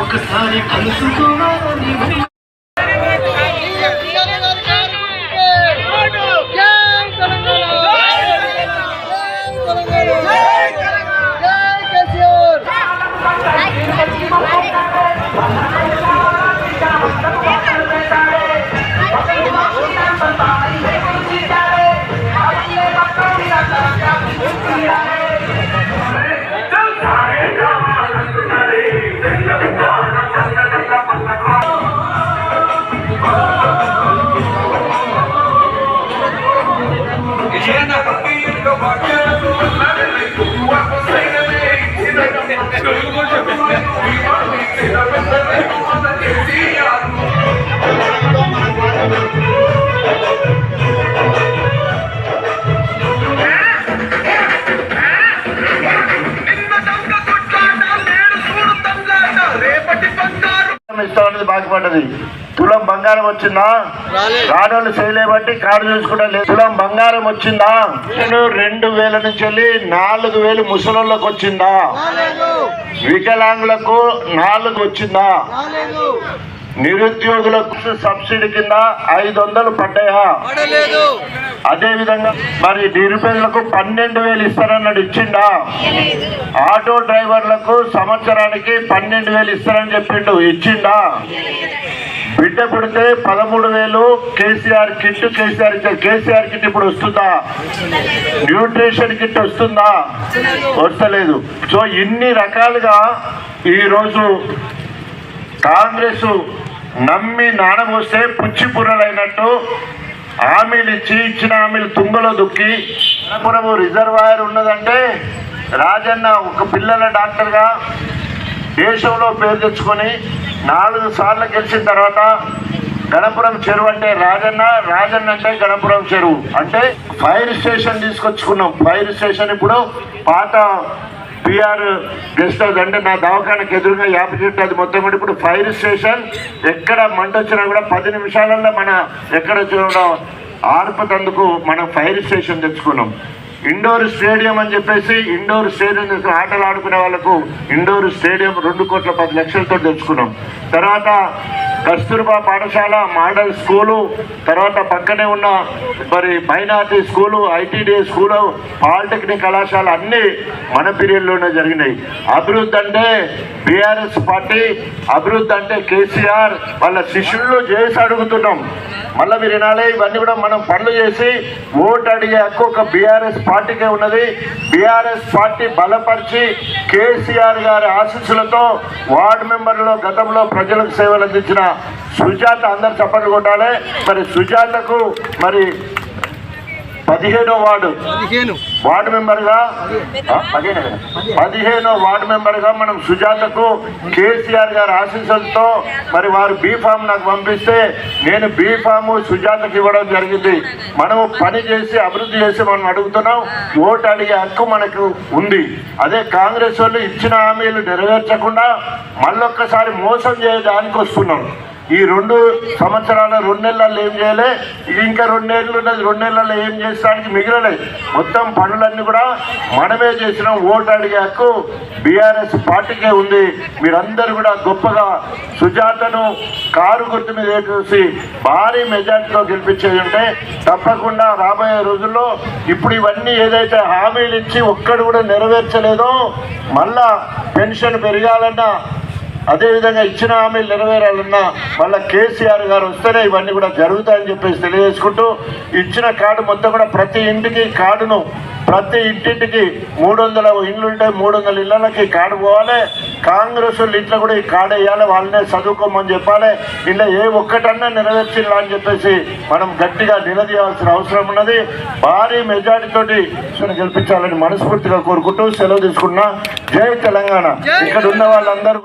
ఒకసారి కలుసుకోవాలని Yeah. ఇస్తామన్నది బాగుపడ్డది. తులం బంగారం వచ్చిందా? రాడోళ్ళు చేయలేబట్టి కాడు చూసుకుంటా లేదు. తులం బంగారం వచ్చిందా? నేను రెండు వేల నుంచి వెళ్ళి నాలుగు వేలు ముసలోళ్ళకి వచ్చిందా? వికలాంగులకు నాలుగు వచ్చిందా? నిరుద్యోగులకు సబ్సిడీ కింద ఐదు వందలు పడ్డాయా? అదే విధంగా మరి నిరుపేదలకు పన్నెండు వేలు ఇస్తారన్నాడు ఇచ్చిండా? ఆటో డ్రైవర్లకు సంవత్సరానికి పన్నెండు వేలు ఇస్తారని చెప్పిండు. ఇచ్చిండా? బిడ్డ పుడితే పదమూడు వేలు కేసీఆర్ కిట్ కేసీఆర్ ఇచ్చారు కేసీఆర్ కిట్ ఇప్పుడు వస్తుందా? న్యూట్రిషన్ కిట్ వస్తుందా? వస్తలేదు. సో ఇన్ని రకాలుగా ఈరోజు కాంగ్రెస్ నమ్మి నానబోస్తే పుచ్చి పుర్రలైనట్టు హామీలు ఇచ్చి ఇచ్చిన హామీలు తుంగలో దుక్కి అనపురము రిజర్వాయర్ ఉన్నదంటే రాజన్న ఒక పిల్లల డాక్టర్గా దేశంలో పేరు తెచ్చుకొని నాలుగు సార్లు గెలిచిన తర్వాత గణపురం చెరువు అంటే రాజన్న రాజన్న అంటే గణపురం చెరువు. అంటే ఫైర్ స్టేషన్ తీసుకొచ్చుకున్నాం. ఫైర్ స్టేషన్ ఇప్పుడు పాత పిఆర్ గెస్ట్ హౌస్ అంటే నా దవాఖానకి ఎదురుగా యాభై చెట్టు అది మొత్తం కూడా ఇప్పుడు ఫైర్ స్టేషన్. ఎక్కడ మంట వచ్చినా కూడా పది నిమిషాలలో మన ఎక్కడ చూడడం ఆర్పతందుకు మనం ఫైర్ స్టేషన్ తెచ్చుకున్నాం. ఇండోర్ స్టేడియం అని చెప్పేసి ఇండోర్ స్టేడియం ఆటలు ఆడుకునే వాళ్ళకు ఇండోర్ స్టేడియం రెండు కోట్ల పది లక్షలతో తెచ్చుకున్నాం. తర్వాత కస్తూర్బా పాఠశాల మోడల్ స్కూలు తర్వాత పక్కనే ఉన్న మరి minority school ITD school polytechnic కళాశాల అన్నీ మన పీరియడ్లోనే జరిగినాయి. అభివృద్ధి అంటే బీఆర్ఎస్ పార్టీ అభివృద్ధి అంటే కేసీఆర్ వాళ్ళ శిష్యుల్లో చేసి అడుగుతున్నాం. మళ్ళీ మీరు వినాలి ఇవన్నీ కూడా మనం పనులు చేసి ఓటు అడిగే హక్కు ఒక బీఆర్ఎస్ పార్టీకే ఉన్నది. బీఆర్ఎస్ పార్టీ బలపరిచి కేసీఆర్ గారి ఆశీస్సులతో వార్డు మెంబర్లో గతంలో ప్రజలకు సేవలు అందించిన సుజాత అందరు చప్పట్లు కొట్టాలి. మరి సుజాతకు మరి పదిహేనో వార్డు. వార్డు మెంబర్గా ఆ, పదిహేనో వార్డు మెంబర్గా మనం సుజాతకు కేసీఆర్ గారి ఆశీస్సులతో మరి వారు బీఫామ్ నాకు పంపిస్తే నేను బీఫామ్ సుజాతకు ఇవ్వడం జరిగింది. మనము పని చేసి అభివృద్ధి చేసి మనం అడుగుతున్నాం. ఓటు అడిగే హక్కు మనకు ఉంది. అదే కాంగ్రెస్ వాళ్ళు ఇచ్చిన హామీలు నెరవేర్చకుండా మళ్ళొక్కసారి మోసం చేయడానికి వస్తున్నాం. ఈ రెండు సంవత్సరాల రెండు నెలల్లో ఏం చేయలే ఇది ఇంకా రెండు నెలలు ఉన్నది రెండు నెలల్లో ఏం చేసడానికి మిగిలలేదు. మొత్తం పనులన్నీ కూడా మనమే చేసినాం ఓటు అడిగే హక్కు బీఆర్ఎస్ పార్టీకే ఉంది. మీరందరూ కూడా గొప్పగా సుజాతను కారు గుర్తు మీద చూసి భారీ మెజార్టీలో గెలిపించేది ఉంటే తప్పకుండా రాబోయే రోజుల్లో ఇప్పుడు ఇవన్నీ ఏదైతే హామీలు ఇచ్చి ఒక్కడు కూడా నెరవేర్చలేదో మళ్ళా పెన్షన్ పెరగాలన్నా అదేవిధంగా ఇచ్చిన హామీలు నెరవేరాలన్నా మళ్ళీ కేసీఆర్ గారు వస్తేనే ఇవన్నీ కూడా జరుగుతాయని చెప్పేసి తెలియజేసుకుంటూ ఇచ్చిన కార్డు మొత్తం కూడా ప్రతి ఇంటికి కార్డును ప్రతి ఇంటింటికి మూడు వందల ఇండ్లు ఉంటే మూడు వందల ఇళ్ళకి కార్డు పోవాలి. కాంగ్రెస్ ఇంట్లో కూడా ఈ కార్డు వేయాలి వాళ్ళనే చదువుకోమని చెప్పాలి. ఇలా ఏ ఒక్కటన్నా నెరవేర్చిందా అని చెప్పేసి మనం గట్టిగా నిలదీయాల్సిన అవసరం ఉన్నది. భారీ మెజార్టీ తోటి గెలిపించాలని మనస్ఫూర్తిగా కోరుకుంటూ సెలవు తీసుకున్నా జై తెలంగాణ. ఇక్కడ ఉన్న వాళ్ళందరూ